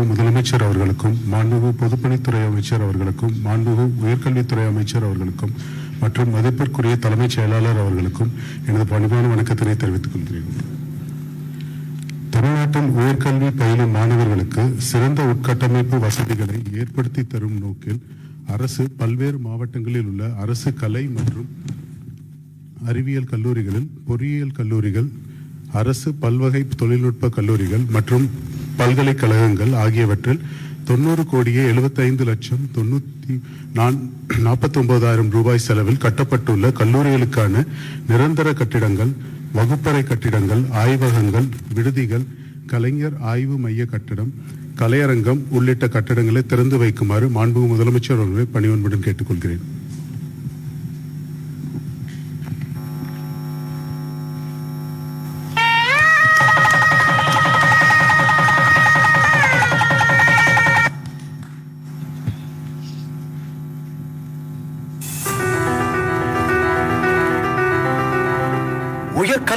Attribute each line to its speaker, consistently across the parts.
Speaker 1: மாண்புமிகு முதலமைச்சர் அவர்களுக்கும் மாண்புமிகு பொதுப்பணித்துறை அமைச்சர் அவர்களுக்கும் மாண்புமிகு உயர்கல்வித்துறை அமைச்சர் அவர்களுக்கும் மற்றும் மதிப்பிற்குரிய தலைமைச் செயலாளர் அவர்களுக்கும் எனது பணிவான வணக்கத்தினை தெரிவித்துக் கொள்கிறேன். தமிழ்நாட்டில் உயர்கல்வி பயிலும் மாணவர்களுக்கு சிறந்த உட்கட்டமைப்பு வசதிகளை ஏற்படுத்தி தரும் நோக்கில் அரசு பல்வேறு மாவட்டங்களில் உள்ள அரசு கலை மற்றும் அறிவியல் கல்லூரிகளில் பொறியியல் கல்லூரிகள் அரசு பல்வகை தொழில்நுட்ப கல்லூரிகள் மற்றும் பல்கலைக்கழகங்கள் ஆகியவற்றில் தொண்ணூறு கோடியே எழுபத்தைந்து லட்சம் தொண்ணூற்றி நான் நாற்பத்தொம்பதாயிரம் ரூபாய் செலவில் கட்டப்பட்டுள்ள கல்லூரிகளுக்கான நிரந்தர கட்டிடங்கள் வகுப்பறை கட்டிடங்கள் ஆய்வகங்கள் விடுதிகள் கலைஞர் ஆய்வு மைய கட்டிடம் கலையரங்கம் உள்ளிட்ட கட்டடங்களை திறந்து வைக்குமாறு மாண்புமிகு முதலமைச்சர் அவர்களை பணிவன்புடன் கேட்டுக்கொள்கிறேன்.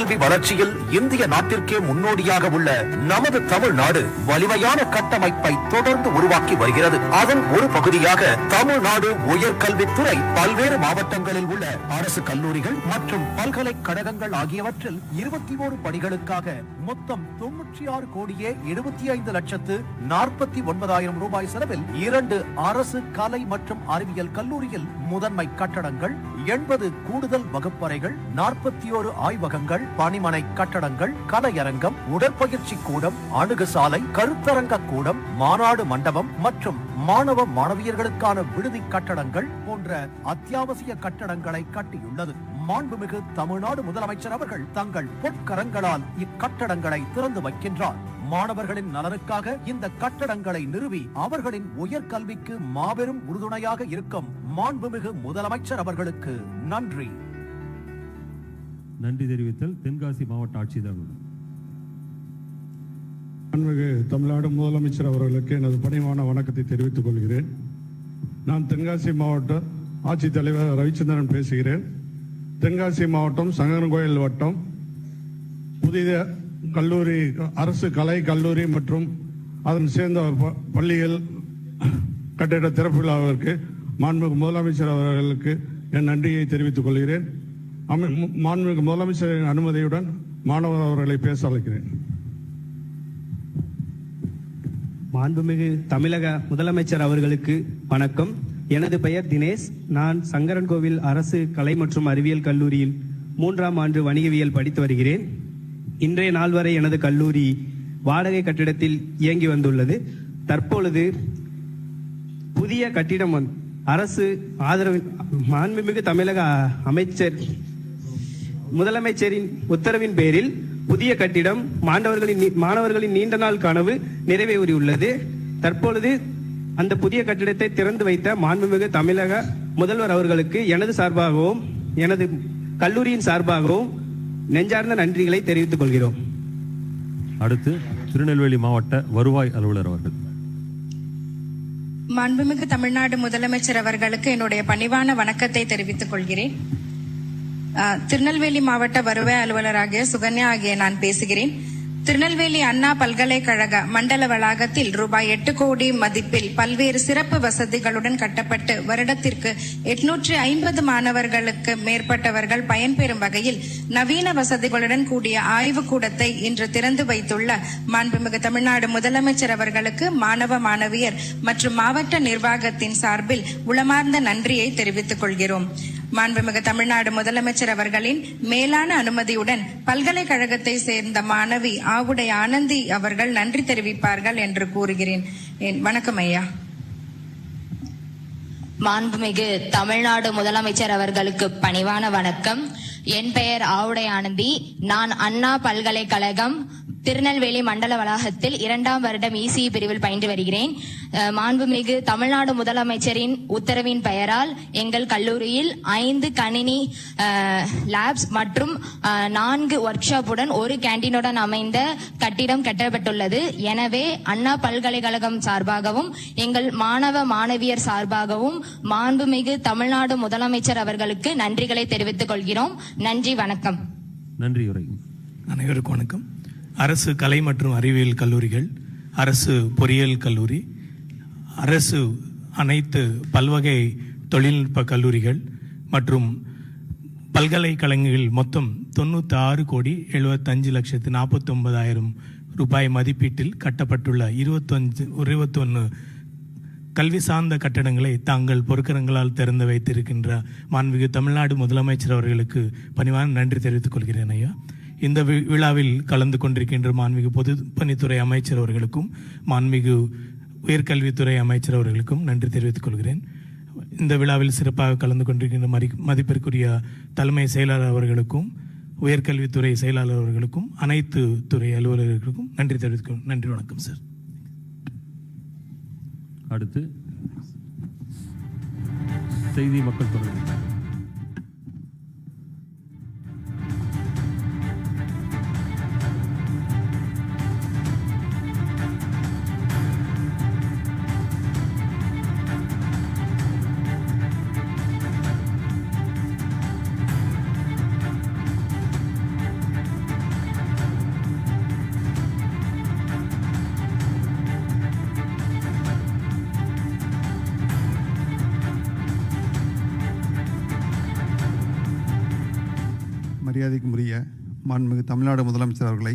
Speaker 2: கல்வி வளர்ச்சியில் இந்திய நாட்டிற்கே முன்னோடியாக உள்ள நமது தமிழ்நாடு வலிமையான கட்டமைப்பை தொடர்ந்து உருவாக்கி வருகிறது. அதன் ஒரு பகுதியாக தமிழ்நாடு உயர்கல்வித்துறை பல்வேறு மாவட்டங்களில் உள்ள அரசு கல்லூரிகள் மற்றும் பல்கலைக்கழகங்கள் ஆகியவற்றில் இருபத்தி ஓரு பணிகளுக்காக மொத்தம் தொன்னூற்றி ஆறு கோடியே எழுபத்தி ஐந்து லட்சத்து நாற்பத்தி ஒன்பதாயிரம் ரூபாய் செலவில் இரண்டு அரசு கலை மற்றும் அறிவியல் கல்லூரியில் முதன்மை கட்டடங்கள் எண்பது கூடுதல் வகுப்பறைகள் நாற்பத்தி ஓரு ஆய்வகங்கள் பணிமனை கட்டடங்கள் கலையரங்கம் உடற்பயிற்சி கூடம் அணுகுசாலை கருத்தரங்க கூடம் மாநாடு மண்டபம் மற்றும் மாணவ மாணவியர்களுக்கான விடுதி கட்டடங்கள் போன்ற அத்தியாவசிய கட்டடங்களை கட்டியுள்ளது. மாண்புமிகு தமிழ்நாடு முதலமைச்சர் அவர்கள் தங்கள் பொற்கரங்களால் இக்கட்டடங்களை திறந்து வைக்கின்றார். மாணவர்களின் நலனுக்காக இந்த கட்டடங்களை நிறுவி அவர்களின் உயர்கல்விக்கு மாபெரும் உறுதுணையாக இருக்கும் மாண்புமிகு முதலமைச்சர் அவர்களுக்கு நன்றி.
Speaker 3: நன்றி தெரிவித்தல் தென்காசி மாவட்ட ஆட்சியர்
Speaker 4: மாண்புமிகு தமிழ்நாடு முதலமைச்சர் அவர்களுக்கு எனது பணிவான வணக்கத்தை தெரிவித்துக் கொள்கிறேன். நான் தென்காசி மாவட்ட ஆட்சித்தலைவர் ரவிச்சந்திரன் பேசுகிறேன். தென்காசி மாவட்டம் சங்கரன்கோயில் வட்டம். புதிய கல்லூரி அரசு கலை கல்லூரி மற்றும் அதன் சேர்ந்த ப- பள்ளிகள் கட்டிட திறப்பு விழாவிற்கு மாண்புமிகு முதலமைச்சர் அவர்களுக்கு என் நன்றியை தெரிவித்துக் கொள்கிறேன். அமை- மாண்புமிகு முதலமைச்சரின் அனுமதியுடன் மாணவர் அவர்களை பேச அழைக்கிறேன்.
Speaker 5: மாண்புமிகு தமிழக முதலமைச்சர் அவர்களுக்கு வணக்கம். எனது பெயர் தினேஷ். நான் சங்கரன்கோவில் அரசு கலை மற்றும் அறிவியல் கல்லூரியில் மூன்றாம் ஆண்டு வணிகவியல் படித்து வருகிறேன். இன்றைய நாள் வரை எனது கல்லூரி வாடகை கட்டிடத்தில் இயங்கி வந்துள்ளது. தற்பொழுது புதிய கட்டிடம் அரசு ஆதரவு மாண்புமிகு தமிழக அமைச்சர் முதலமைச்சரின் உத்தரவின் பேரில் புதிய கட்டிடம் மாணவர்களின் நீ- மாணவர்களின் நீண்ட நாள் கனவு நிறைவேறியுள்ளது. தற்பொழுது அந்த புதிய கட்டிடத்தை திறந்து வைத்த மாண்புமிகு தமிழக முதல்வர் அவர்களுக்கு எனது சார்பாகவும் எனது கல்லூரியின் சார்பாகவும் நெஞ்சார்ந்த நன்றிகளை தெரிவித்துக் கொள்கிறோம்.
Speaker 3: அடுத்து திருநெல்வேலி மாவட்ட வருவாய் அலுவலர் அவர்கள்.
Speaker 6: மாண்புமிகு தமிழ்நாடு முதலமைச்சர் அவர்களுக்கு என்னுடைய பணிவான வணக்கத்தை தெரிவித்துக் கொள்கிறேன். திருநெல்வேலி மாவட்ட வருவாய் அலுவலராகிய சுகன்யா ஆகிய நான் பேசுகிறேன். திருநெல்வேலி அண்ணா பல்கலைக்கழக மண்டல வளாகத்தில் ரூபாய் எட்டு கோடி மதிப்பில் பல்வேறு சிறப்பு வசதிகளுடன் கட்டப்பட்டு வருடத்திற்கு எட்நூற்றி ஐம்பது மாணவர்களுக்கு மேற்பட்டவர்கள் பயன்பெறும் வகையில் நவீன வசதிகளுடன் கூடிய ஆய்வுக் கூடத்தை இன்று திறந்து வைத்துள்ள மாண்புமிகு தமிழ்நாடு முதலமைச்சர் அவர்களுக்கு மாணவ மாணவியர் மற்றும் மாவட்ட நிர்வாகத்தின் சார்பில் உளமார்ந்த நன்றியை தெரிவித்துக் கொள்கிறோம். மாண்புமிகு தமிழ்நாடு முதலமைச்சர் அவர்களின் மேலான அனுமதியுடன் பல்கலைக்கழகத்தை சேர்ந்த மாணவி ஆவுடை ஆனந்தி அவர்கள் நன்றி தெரிவிப்பார்கள் என்று கூறுகிறேன். என் வணக்கம் ஐயா.
Speaker 7: மாண்புமிகு தமிழ்நாடு முதலமைச்சர் அவர்களுக்கு பணிவான வணக்கம். என் பெயர் ஆவுடை ஆனந்தி. நான் அண்ணா பல்கலைக்கழகம் திருநெல்வேலி மண்டல வளாகத்தில் இரண்டாம் வருடம் இசி பிரிவில் பயின்று வருகிறேன். மாண்புமிகு தமிழ்நாடு முதலமைச்சரின் உத்தரவின் பெயரால் எங்கள் கல்லூரியில் ஐந்து கணினி லேப்ஸ் மற்றும் நான்கு ஒர்க் ஷாப்புடன் ஒரு கேண்டீனுடன் அமைந்த கட்டிடம் கட்டப்பட்டுள்ளது. எனவே அண்ணா பல்கலைக்கழகம் சார்பாகவும் எங்கள் மாணவ மாணவியர் சார்பாகவும் மாண்புமிகு தமிழ்நாடு முதலமைச்சர் அவர்களுக்கு நன்றிகளை தெரிவித்துக் கொள்கிறோம். நன்றி வணக்கம்.
Speaker 3: நன்றி
Speaker 8: அனைவருக்கும் வணக்கம். அரசு கலை மற்றும் அறிவியல் கல்லூரிகள் அரசு பொறியியல் கல்லூரி அரசு அனைத்து பல்வகை தொழில்நுட்ப கல்லூரிகள் மற்றும் பல்கலைக்கழகங்கள் மொத்தம் தொண்ணூற்றி ஆறு கோடி எழுபத்தஞ்சு லட்சத்து நாற்பத்தொன்பதாயிரம் ரூபாய் மதிப்பீட்டில் கட்டப்பட்டுள்ள இருபத்தஞ்சு இருபத்தொன்று கல்வி சார்ந்த கட்டடங்களை தாங்கள் பொறுக்கரங்களால் திறந்து வைத்திருக்கின்ற மாண்புமிகு தமிழ்நாடு முதலமைச்சர் அவர்களுக்கு பணிவான நன்றி தெரிவித்துக் கொள்கிறேன் ஐயா. இந்த வி- விழாவில் கலந்து கொண்டிருக்கின்ற மாண்புமிகு பொதுப்பணித்துறை அமைச்சர் அவர்களுக்கும் மாண்புமிகு உயர்கல்வித்துறை அமைச்சர் அவர்களுக்கும் நன்றி தெரிவித்துக் கொள்கிறேன். இந்த விழாவில் சிறப்பாக கலந்து கொண்டிருக்கின்ற மதி மதிப்பிற்குரிய தலைமை செயலாளர் அவர்களுக்கும் உயர்கல்வித்துறை செயலாளர் அவர்களுக்கும் அனைத்து துறை அலுவலர்களுக்கும் நன்றி தெரிவித்துக் நன்றி வணக்கம் சார்.
Speaker 3: அடுத்து செய்தி மக்கள் தொடர்பு.
Speaker 9: மரியாதைக்குரிய மாண்புமிகு தமிழ்நாடு முதலமைச்சர் அவர்களை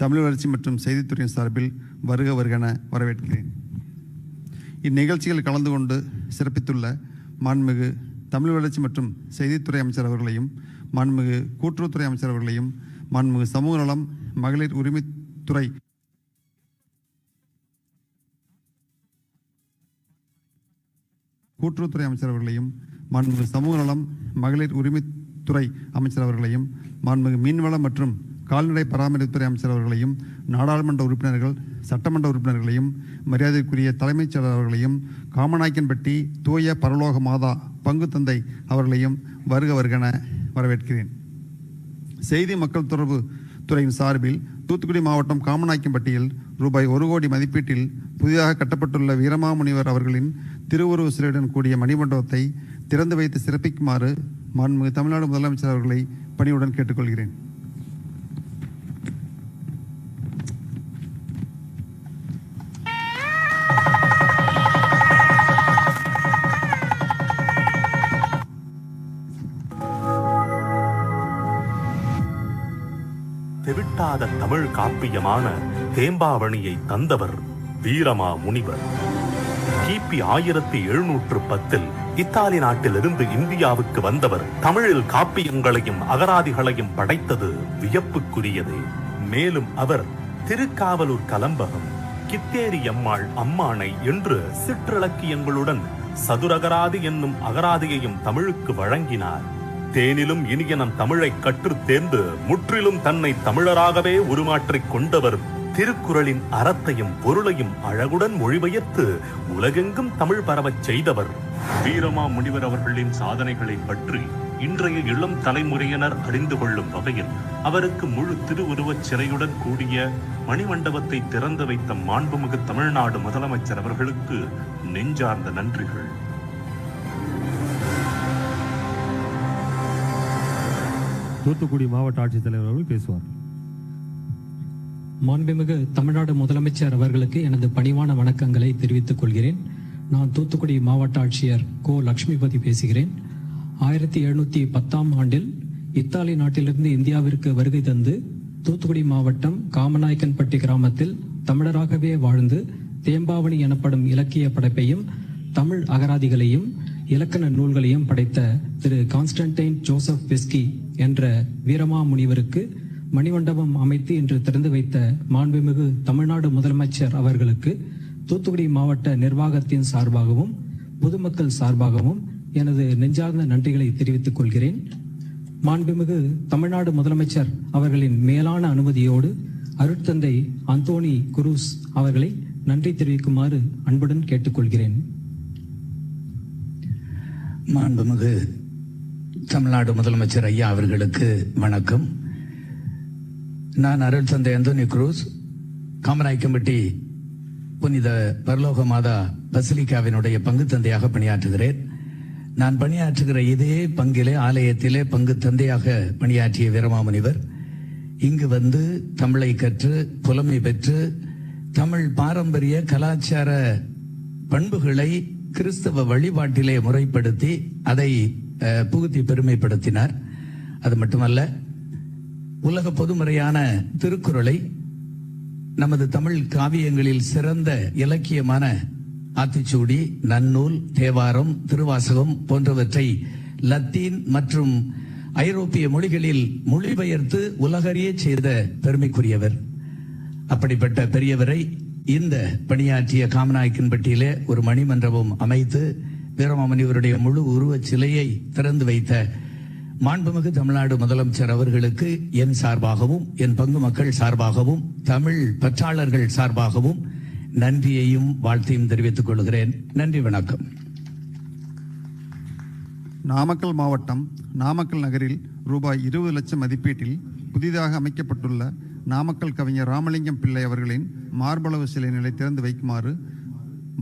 Speaker 9: தமிழ் வளர்ச்சி மற்றும் செய்தித்துறையின் சார்பில் வருக வருகென வரவேற்கிறேன். இந்நிகழ்ச்சியில் கலந்து கொண்டு சிறப்பித்துள்ள மாண்புமிகு தமிழ் வளர்ச்சி மற்றும் செய்தித்துறை அமைச்சர் அவர்களையும் மாண்புமிகு கூட்டுறவுத்துறை அமைச்சர் அவர்களையும் மாண்புமிகு சமூக நலம் மகளிர் உரிமைத்துறை கூட்டுறவுத்துறை அமைச்சர் அவர்களையும் மாண்புமிகு சமூக நலம் மகளிர் உரிமை துறை அமைச்சர் அவர்களையும் மாண்புமிகு மீன்வளம் மற்றும் கால்நடை பராமரிப்புத்துறை அமைச்சர் அவர்களையும் நாடாளுமன்ற உறுப்பினர்கள் சட்டமன்ற உறுப்பினர்களையும் மரியாதைக்குரிய தலைமைச் செயலர் அவர்களையும் காமநாயக்கன்பட்டி தூய பரலோக மாதா பங்கு தந்தை அவர்களையும் வருக வருகென வரவேற்கிறேன். செய்தி மக்கள் தொடர்பு துறையின் சார்பில் தூத்துக்குடி மாவட்டம் காமநாயக்கம்பட்டியில் ரூபாய் ஒரு கோடி மதிப்பீட்டில் புதிதாக கட்டப்பட்டுள்ள வீரமாமுனிவர் அவர்களின் திருவுருவ சிலையுடன் கூடிய மணிமண்டபத்தை திறந்து வைத்து சிறப்பிக்குமாறு மாண்புமிகு தமிழ்நாடு முதலமைச்சர் அவர்களை பணியுடன் கேட்டுக்கொள்கிறேன்.
Speaker 10: தெவிட்டாத தமிழ் காப்பியமான தேம்பாவணியை தந்தவர் வீரமா முனிவர் கிபி ஆயிரத்தி எழுநூற்று பத்தில் இத்தாலி நாட்டிலிருந்து இந்தியாவுக்கு வந்தவர் தமிழில் காப்பியங்களையும் அகராதிகளையும் படைத்தது வியப்புக்குரியது. மேலும் அவர் திருக்காவலூர் கலம்பகம் கித்தேரி அம்மாள் அம்மானை என்று சிற்றிலக்கியங்களுடன் சதுரகராதி என்னும் அகராதியையும் தமிழுக்கு வழங்கினார். தேனிலும் இனிய நம் தமிழை கற்றுத் தேர்ந்து முற்றிலும் தன்னை தமிழராகவே உருமாற்றிக் கொண்டவர் திருக்குறளின் அறத்தையும் பொருளையும் அழகுடன் மொழிபெயர்த்து உலகெங்கும் தமிழ் பரவச் செய்தவர். வீரமா முனிவர் அவர்களின் சாதனைகளை பற்றி இன்றைய இளம் தலைமுறையினர் அறிந்து கொள்ளும் வகையில் அவருக்கு முழு திருவுருவச் சிறையுடன் கூடிய மணிமண்டபத்தை திறந்து வைத்த மாண்புமிகு தமிழ்நாடு முதலமைச்சர் அவர்களுக்கு நெஞ்சார்ந்த நன்றிகள்.
Speaker 3: தூத்துக்குடி மாவட்ட ஆட்சித்தலைவர் அவர்கள் பேசுவார்.
Speaker 11: மாண்புமிகு தமிழ்நாடு முதலமைச்சர் அவர்களுக்கு எனது பணிவான வணக்கங்களை தெரிவித்துக் கொள்கிறேன். நான் தூத்துக்குடி மாவட்ட ஆட்சியர் கோ லட்சுமிபதி பேசுகிறேன். ஆயிரத்தி எழுநூத்தி பத்தாம் ஆண்டில் இத்தாலி நாட்டிலிருந்து இந்தியாவிற்கு வருகை தந்து தூத்துக்குடி மாவட்டம் காமநாயக்கன்பட்டி கிராமத்தில் தமிழராகவே வாழ்ந்து தேம்பாவணி எனப்படும் இலக்கிய படைப்பையும் தமிழ் அகராதிகளையும் இலக்கண நூல்களையும் படைத்த திரு கான்ஸ்டன்டைன் ஜோசப் பெஸ்கி என்ற வீரமா முனிவருக்கு மணிமண்டபம் அமைத்து இன்று திறந்து வைத்த மாண்புமிகு தமிழ்நாடு முதலமைச்சர் அவர்களுக்கு தூத்துக்குடி மாவட்ட நிர்வாகத்தின் சார்பாகவும் பொதுமக்கள் சார்பாகவும் எனது நெஞ்சார்ந்த நன்றிகளை தெரிவித்துக் கொள்கிறேன். மாண்புமிகு தமிழ்நாடு முதலமைச்சர் அவர்களின் மேலான அனுமதியோடு அருட்தந்தை அந்தோணி குரூஸ் அவர்களை நன்றி தெரிவிக்குமாறு அன்புடன் கேட்டுக்கொள்கிறேன்.
Speaker 12: மாண்புமிகு தமிழ்நாடு முதலமைச்சர் ஐயா அவர்களுக்கு வணக்கம். நான் அருள் தந்தை அந்தோனி குரூஸ் காமநாயக்கம்பட்டி புனித பரலோக மாதா பசிலிக்காவினுடைய பங்கு தந்தையாக பணியாற்றுகிறேன். நான் பணியாற்றுகிற இதே பங்கிலே ஆலயத்திலே பங்கு தந்தையாக பணியாற்றிய வீரமாமுனிவர் இங்கு வந்து தமிழை கற்று புலமை பெற்று தமிழ் பாரம்பரிய கலாச்சார பண்புகளை கிறிஸ்தவ வழிபாட்டிலே முறைப்படுத்தி அதை புகுத்தி பெருமைப்படுத்தினார். அது மட்டுமல்ல உலக பொதுமுறையான திருக்குறளை நமது தமிழ் காவியங்களில் சிறந்த இலக்கியமான ஆத்திச்சூடி நன்னூல் தேவாரம் திருவாசகம் போன்றவற்றை லத்தீன் மற்றும் ஐரோப்பிய மொழிகளில் மொழிபெயர்த்து உலகறிய செய்த பெருமைக்குரியவர். அப்படிப்பட்ட பெரியவரை இந்த பணியாற்றிய காமநாயக்கன்பட்டியிலே ஒரு மணிமண்டபம் அமைத்து வீரமாமணிவருடைய முழு உருவச் சிலையை திறந்து வைத்த மாண்புமிகு தமிழ்நாடு முதலமைச்சர் அவர்களுக்கு என் சார்பாகவும் என் பங்கு மக்கள் சார்பாகவும் தமிழ் பற்றாளர்கள் சார்பாகவும் நன்றியையும் வாழ்த்தையும் தெரிவித்துக் கொள்கிறேன். நன்றி வணக்கம்.
Speaker 9: நாமக்கல் மாவட்டம் நாமக்கல் நகரில் ரூபாய் இருபது லட்சம் மதிப்பீட்டில் புதிதாக அமைக்கப்பட்டுள்ள நாமக்கல் கவிஞர் ராமலிங்கம் பிள்ளை அவர்களின் மார்பளவு சிலை நிலை திறந்து வைக்குமாறு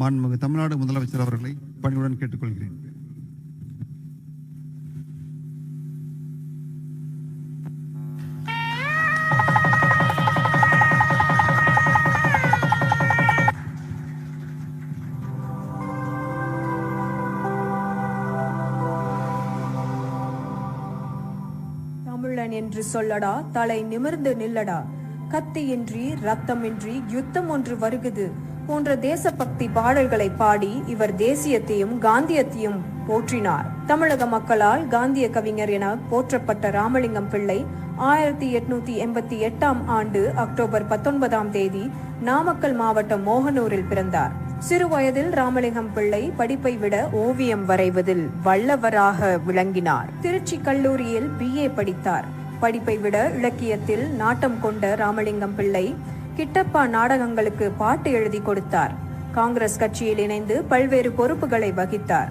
Speaker 9: மாண்புமிகு தமிழ்நாடு முதலமைச்சர் அவர்களை பணியுடன் கேட்டுக்கொள்கிறேன்.
Speaker 13: சொல்லடா தலை நிமிர்ந்து நில்லடா. கத்தியின்றி ரத்தமின்றி யுத்தம் ஒன்று வருகுது. போன்ற தேசபக்தி பாடல்களை பாடி இவர் தேசியத்தையும் காந்தியத்தையும் போற்றினார். தமிழக மக்களால் காந்திய கவிஞர் என போற்றப்பட்ட ராமலிங்கம் பிள்ளை ஆயிரத்தி எட்நூத்தி எண்பத்தி எட்டாம் ஆண்டு அக்டோபர் பத்தொன்பதாம் தேதி நாமக்கல் மாவட்டம் மோகனூரில் பிறந்தார். சிறு வயதில் ராமலிங்கம் பிள்ளை படிப்பை விட ஓவியம் வரைவதில் வல்லவராக விளங்கினார். திருச்சி கல்லூரியில் பிஏ படித்தார். படிப்பை விட இலக்கியத்தில் நாட்டம் கொண்ட ராமலிங்கம் பிள்ளை கிட்டப்பா நாடகங்களுக்கு பாட்டு எழுதி கொடுத்தார். காங்கிரஸ் கட்சியில் இணைந்து பல்வேறு பொறுப்புகளை வகித்தார்.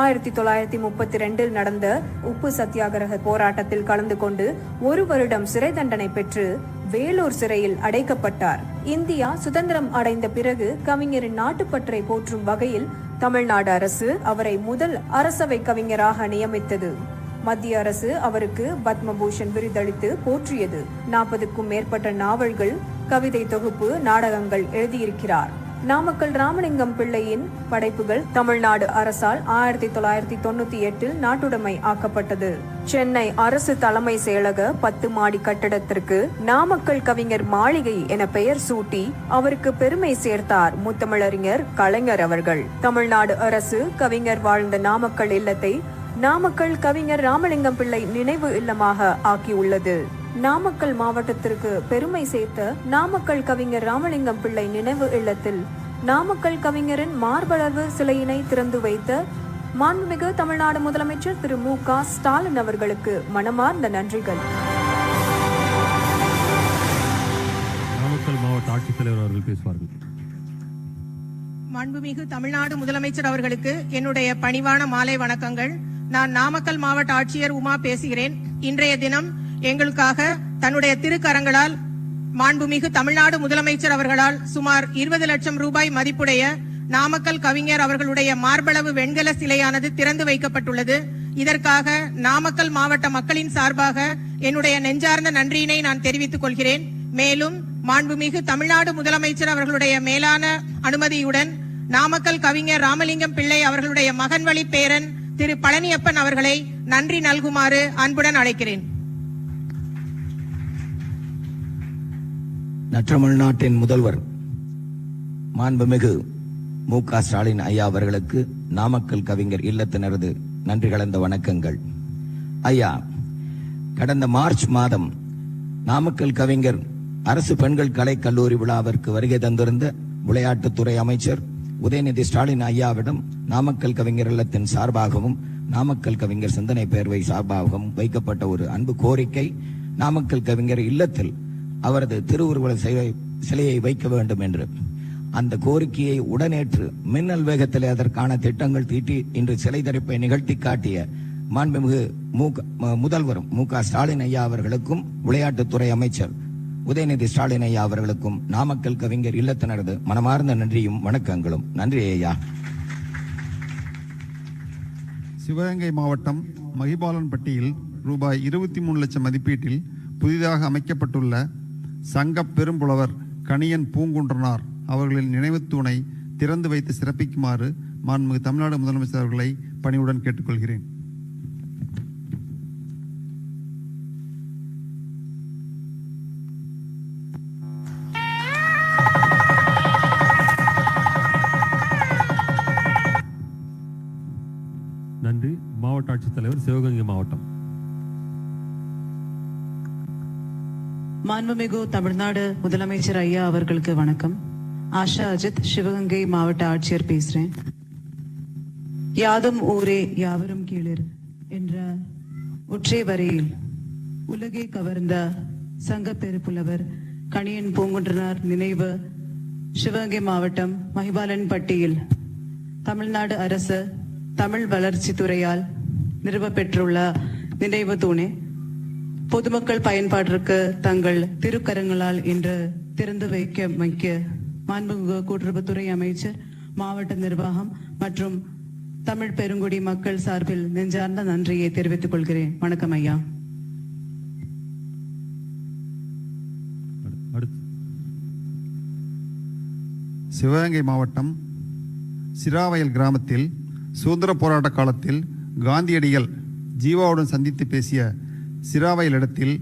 Speaker 13: ஆயிரத்தி தொள்ளாயிரத்தி முப்பத்தி ரெண்டில் நடந்த உப்பு சத்தியாகிரக போராட்டத்தில் கலந்து கொண்டு ஒரு வருடம் சிறை தண்டனை பெற்று வேலூர் சிறையில் அடைக்கப்பட்டார். இந்தியா சுதந்திரம் அடைந்த பிறகு கவிஞரின் நாட்டுப்பற்றை போற்றும் வகையில் தமிழ்நாடு அரசு அவரை முதல் அரசவை கவிஞராக நியமித்தது. மத்திய அரசு அவருக்கு பத்மபூஷன் விருதளித்து போற்றியது. நாற்பதுக்கும் மேற்பட்ட நாவல்கள் கவிதை தொகுப்பு நாடகங்கள் எழுதியிருக்கிறார். நாமக்கல் ராமலிங்கம் பிள்ளையின் படைப்புகள் தமிழ்நாடு அரசால் ஆயிரத்தி தொள்ளாயிரத்தி தொண்ணூத்தி எட்டில் நாட்டுடைமை ஆக்கப்பட்டது. சென்னை அரசு தலைமை செயலக பத்து மாடி கட்டடத்திற்கு நாமக்கல் கவிஞர் மாளிகை என பெயர் சூட்டி அவருக்கு பெருமை சேர்த்தார் முத்தமிழறிஞர் கலைஞர் அவர்கள். தமிழ்நாடு அரசு கவிஞர் வாழ்ந்த நாமக்கல் இல்லத்தை நாமக்கல் கவிஞர் ராமலிங்கம் பிள்ளை நினைவு இல்லமாக ஆக்கியுள்ளது. நாமக்கல் மாவட்டத்திற்கு பெருமை சேர்த்த நாமக்கல் கவிஞர் ராமலிங்கம் பிள்ளை நினைவு இல்லத்தில் நாமக்கல் கவிஞரின் மார்பளவு சிலையினை திறந்து வைத்த மாண்புமிகு தமிழ்நாடு முதலமைச்சர் திரு மு க ஸ்டாலின் அவர்களுக்கு மனமார்ந்த நன்றிகள்.
Speaker 3: நாமக்கல் மாவட்ட ஆட்சித்தலைவர் அவர்கள் பேசுவார்கள்.
Speaker 14: மாண்புமிகு தமிழ்நாடு முதலமைச்சர் அவர்களுக்கு என்னுடைய பணிவான மாலை வணக்கங்கள். நான் நாமக்கல் மாவட்ட ஆட்சியர் உமா பேசுகிறேன். இன்றைய தினம் எங்களுக்காக தன்னுடைய திருக்கரங்களால் மாண்புமிகு தமிழ்நாடு முதலமைச்சர் அவர்களால் சுமார் இருபது லட்சம் ரூபாய் மதிப்புடைய நாமக்கல் கவிஞர் அவர்களுடைய மார்பளவு வெண்கல சிலையானது திறந்து வைக்கப்பட்டுள்ளது. இதற்காக நாமக்கல் மாவட்ட மக்களின் சார்பாக என்னுடைய நெஞ்சார்ந்த நன்றியினை நான் தெரிவித்துக் கொள்கிறேன். மேலும் மாண்புமிகு தமிழ்நாடு முதலமைச்சர் அவர்களுடைய மேலான அனுமதியுடன் நாமக்கல் கவிஞர் ராமலிங்கம் பிள்ளை அவர்களுடைய மகன் வழி பேரன் திரு பழனியப்பன் அவர்களை நன்றி நல்குமாறு அன்புடன் அழைக்கிறேன்.
Speaker 15: தமிழ்நாட்டின் முதல்வர் மாண்புமிகு மு க ஸ்டாலின் ஐயா அவர்களுக்கு நாமக்கல் கவிஞர் இல்லத்தினரது நன்றி கலந்த வணக்கங்கள். ஐயா கடந்த மார்ச் மாதம் நாமக்கல் கவிஞர் அரசு பெண்கள் கலை கல்லூரி விழாவிற்கு வருகை தந்திருந்த விளையாட்டுத்துறை அமைச்சர் உதயநிதி ஸ்டாலின் ஐயாவிடம் நாமக்கல் கவிஞர் இல்லத்தின் சார்பாகவும் நாமக்கல் கவிஞர் சிந்தனை பேர்வை சார்பாகவும் வைக்கப்பட்ட ஒரு அன்பு கோரிக்கை நாமக்கல் கவிஞர் இல்லத்தில் அவரது திருவுருவ சிலை- சிலையை வைக்க வேண்டும் என்று. அந்த கோரிக்கையை உடனேற்று மின்னல் வேகத்தில் அதற்கான திட்டங்கள் தீட்டி இன்று சிலை தரிப்பை நிகழ்த்தி காட்டிய மாண்புமிகு மு முதல்வர் மு க ஸ்டாலின் ஐயா அவர்களுக்கும் விளையாட்டுத்துறை அமைச்சர் உதயநிதி ஸ்டாலின் ஐயா அவர்களுக்கும் நாமக்கல் கவிஞர் இல்லத்தினரது மனமார்ந்த நன்றியும் வணக்கங்களும். நன்றி ஐயா.
Speaker 9: சிவகங்கை மாவட்டம் மகிபாலன்பட்டியில் ரூபாய் இருபத்தி மூணு லட்சம் மதிப்பீட்டில் புதிதாக அமைக்கப்பட்டுள்ள சங்கப் பெரும்புலவர் கணியன் பூங்குன்றனார் அவர்களின் நினைவு தூணை திறந்து வைத்து சிறப்பிக்குமாறு மாண்புமிகு தமிழ்நாடு முதலமைச்சர் அவர்களை பணிவுடன் கேட்டுக்கொள்கிறேன்.
Speaker 3: சிவகங்கை மாவட்டம்.
Speaker 16: மாண்புமிகு தமிழ்நாடு முதலமைச்சர் ஐயா அவர்களுக்கு வணக்கம். ஆஷா அஜித் சிவகங்கை மாவட்ட ஆட்சியர் பேசுறேன். யாதும் ஊரே யாவரும் கீழிர் என்ற ஒற்றை வரையில் உலகை கவர்ந்த சங்க பெருப்புலவர் கணியன் பூங்குன்றனார் நினைவு சிவகங்கை மாவட்டம் மகிபாலன் பட்டியில் தமிழ்நாடு அரசு தமிழ் வளர்ச்சி நிறுவ நிறுவப்பெற்றுள்ள நினைவு தூணே. பொதுமக்கள் பயன்பாட்டிற்கு தங்கள் திருக்கரங்களால் இன்று திறந்து வைக்க வைக்க மாண்புமிகு கூட்டுறவுத்துறை அமைச்சர் மாவட்ட நிர்வாகம் மற்றும் தமிழ் பெருங்குடி மக்கள் சார்பில் நெஞ்சார்ந்த நன்றியை தெரிவித்துக் கொள்கிறேன். வணக்கம் ஐயா.
Speaker 9: சிவகங்கை மாவட்டம் சிராவயல் கிராமத்தில் சுதந்திர போராட்ட காலத்தில் காந்தியடிகள் ஜீவாவுடன் சந்தித்து பேசிய சிராவயல் இடத்தில்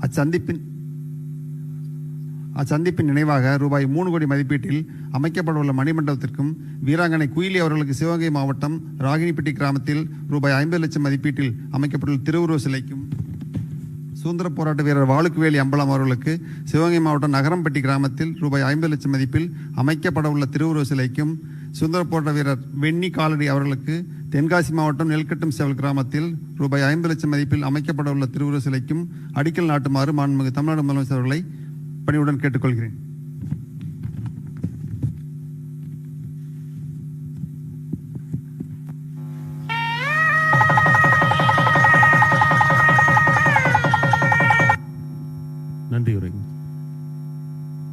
Speaker 9: அச்சந்திப்பின் அச்சந்திப்பின் நினைவாக ரூபாய் மூணு கோடி மதிப்பீட்டில் அமைக்கப்படவுள்ள மணிமண்டபத்திற்கும் வீராங்கனை குயிலி அவர்களுக்கு சிவகங்கை மாவட்டம் ராகினிப்பட்டி கிராமத்தில் ரூபாய் ஐம்பது லட்சம் மதிப்பீட்டில் அமைக்கப்பட்டுள்ள திருவுருவ சிலைக்கும் சுதந்திர போராட்ட வீரர் வாழுக்குவேலி அம்பலம் அவர்களுக்கு சிவகங்கை மாவட்டம் நகரம்பட்டி கிராமத்தில் ரூபாய் ஐம்பது லட்சம் மதிப்பில் அமைக்கப்படவுள்ள திருவுருவ சிலைக்கும் சுதந்திர போராட்ட வீரர் வெண்ணி காலடி அவர்களுக்கு தென்காசி மாவட்டம் நெல்கட்டும் சேவல் கிராமத்தில் ரூபாய் ஐம்பது லட்சம் மதிப்பில் அமைக்கப்பட உள்ள திருவுருவ சிலைக்கும் அடிக்கல் நாட்டுமாறு மாண்புமிகு தமிழ்நாடு முதலமைச்சர் அவர்களை பணிவுடன் கேட்டுக்கொள்கிறேன்.
Speaker 3: நன்றி உரை.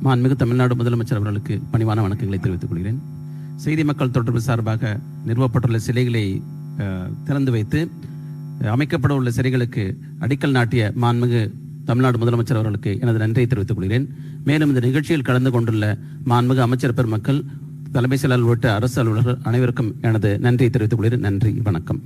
Speaker 7: மாண்புமிகு தமிழ்நாடு முதலமைச்சர் அவர்களுக்கு பணிவான வணக்கங்களை தெரிவித்துக் கொள்கிறேன். செய்தி மக்கள் தொடர்பு சார்பாக நிறுவப்பட்டுள்ள சிலைகளை திறந்து வைத்து அமைக்கப்பட உள்ள சிலைகளுக்கு அடிக்கல் நாட்டிய மாண்புமிகு தமிழ்நாடு முதலமைச்சர் அவர்களுக்கு எனது நன்றியை தெரிவித்துக் கொள்கிறேன். மேலும் இந்த நிகழ்ச்சியில் கலந்து கொண்டுள்ள மாண்புமிகு அமைச்சர் பெருமக்கள் தலைமை செயலாளர் உள்ளிட்ட அரசு அலுவலர்கள் அனைவருக்கும் எனது நன்றியை தெரிவித்துக் கொள்கிறேன். நன்றி வணக்கம்.